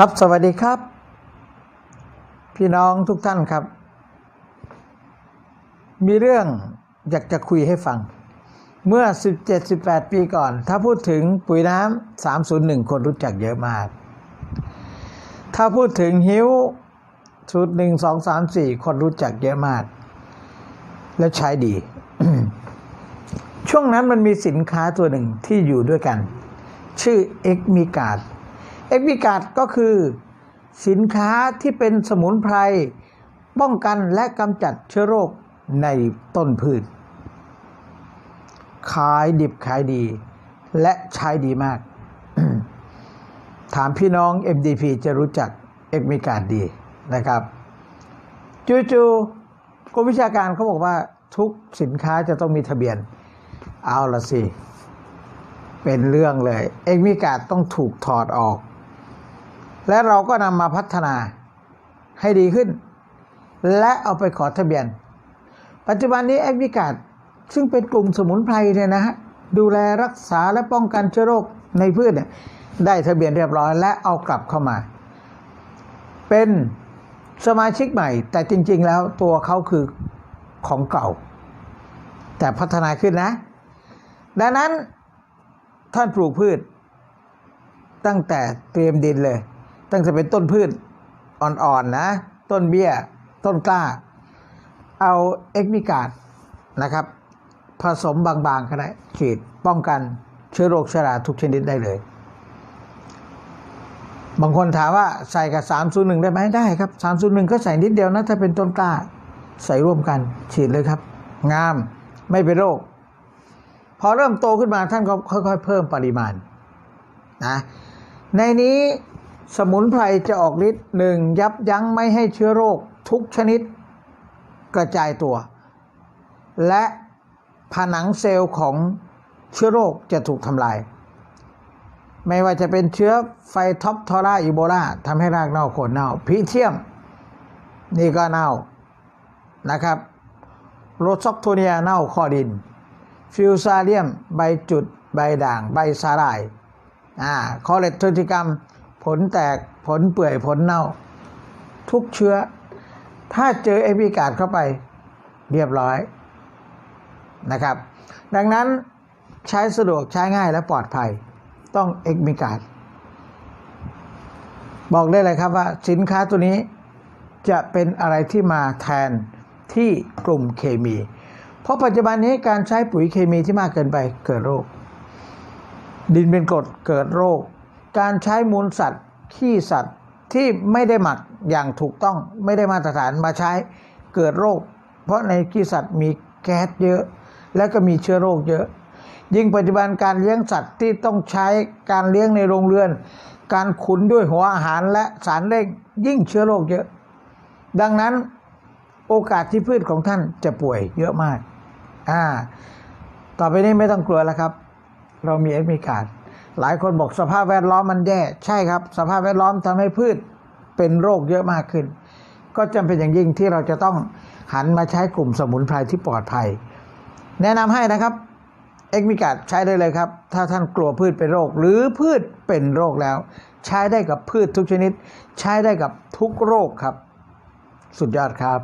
ครับสวัสดีครับ พี่น้องทุกท่านครับ มีเรื่องอยากจะคุยให้ฟัง เมื่อ 17-18 ปีก่อน ถ้าพูดถึงปุ๋ยน้ำ301 คนรู้จักเยอะมาก ถ้าพูดถึงฮิ้วสูตรหนึ่งสองสามสี่คนรู้จักเยอะมาก และใช้ดี ช่วงนั้นมันมีสินค้าตัวหนึ่งที่อยู่ด้วยกัน ชื่อเอ็กมิกาด เอ็กมิกาดก็คือ สินค้าที่เป็นสมุนไพร ป้องกันและกำจัดเชื้อโรคในต้นพืช ขายดิบขายดี และใช้ดีมาก ถามพี่น้อง MDP จะรู้จักเอกมิกาดดีนะครับ จู่ๆกรมวิชาการเขาบอกว่าทุกสินค้าจะต้องมีทะเบียน เอาละสิ เป็นเรื่องเลย เอกมิกาดต้องถูกถอดออก และเราก็นำมาพัฒนาให้ดีขึ้น และเอาไปขอทะเบียน ปัจจุบันนี้เอ็กมิกาดซึ่งเป็นกลุ่มสมุนไพรเนี่ยนะฮะดูแลรักษาและป้องกันเชื้อโรคในพืชเนี่ยได้ทะเบียนเรียบร้อยและเอากลับเข้ามา เป็นสมาชิกใหม่ แต่จริง ๆ แล้วตัวเขาคือของเก่า แต่พัฒนาขึ้นนะ ดังนั้นท่านปลูกพืช ตั้งแต่เตรียมดินเลย ตั้งแต่เป็นต้นพืชอ่อนๆนะ ต้นเบี้ย ต้นกล้า เอาเอ็กมิกาดนะครับ ผสมบางๆก็ได้ฉีดป้องกันเชื้อโรคชราทุกชนิดได้เลย บางคนถามว่าใส่กับ 301 ได้ไหมได้ครับ 301 ก็ใส่นิดเดียวนะ ถ้าเป็นต้นกล้า ใส่ร่วมกันฉีดเลยครับ งามไม่เป็นโรค พอเริ่มโตขึ้นมาท่านก็ค่อย ๆ เพิ่มปริมาณนะในนี้ สมุนไพรจะออกฤทธิ์หนึ่งยับยั้งไม่ให้เชื้อโรคทุกชนิดกระจายตัว และผนังเซลล์ของเชื้อโรคจะถูกทำลาย ไม่ว่าจะเป็นเชื้อไฟท็อปทอร่าอีโบลาทำให้รากเน่าโคนเน่าพิเทียม นี่ก็เน่านะครับโรซอกโทเนียเน่าคอดิน ฟิวซาเลียม ใบจุด ใบด่าง ใบสาหร่ายอ่าคอเลตโทติกรรม ลแตกผลเปื่อยผลเน่า ทุกเชื้อ ถ้าเจอเอพิกาดเข้าไปเรียบร้อยนะครับ ดังนั้นใช้สะดวกใช้ง่ายและปลอดภัยต้องเอ็กมิกาดบอกได้เลยครับว่าสินค้าตัวนี้จะเป็นอะไรที่มาแทนที่กลุ่มเคมี เพราะปัจจุบันนี้การใช้ปุ๋ยเคมีที่มากเกินไปเกิดโรค ดินเป็นกรดเกิดโรค การใช้มูลสัตว์ขี้สัตว์ที่ไม่ได้หมักอย่างถูกต้องไม่ได้มาตรฐานมาใช้เกิดโรค เพราะในขี้สัตว์มีแก๊สเยอะ แล้วก็มีเชื้อโรคเยอะ ยิ่งปัจจุบันการเลี้ยงสัตว์ที่ต้องใช้การเลี้ยงในโรงเรือน การขุนด้วยหัวอาหารและสารเร่งยิ่งเชื้อโรคเยอะ ดังนั้นโอกาสที่พืชของท่านจะป่วยเยอะมากอ่าต่อไปนี้ไม่ต้องกลัวแล้วครับ เรามีเอ็กมิกาด หลายคนบอกสภาพแวดล้อมมันแย่ใช่ครับ สภาพแวดล้อมทำให้พืชเป็นโรคเยอะมากขึ้น ก็จำเป็นอย่างยิ่งที่เราจะต้องหันมาใช้กลุ่มสมุนไพรที่ปลอดภัย แนะนำให้นะครับเอ็กมิกาดใช้ได้เลยครับ ถ้าท่านกลัวพืชเป็นโรค หรือพืชเป็นโรคแล้ว ใช้ได้กับพืชทุกชนิด ใช้ได้กับทุกโรคครับ สุดยอดครับ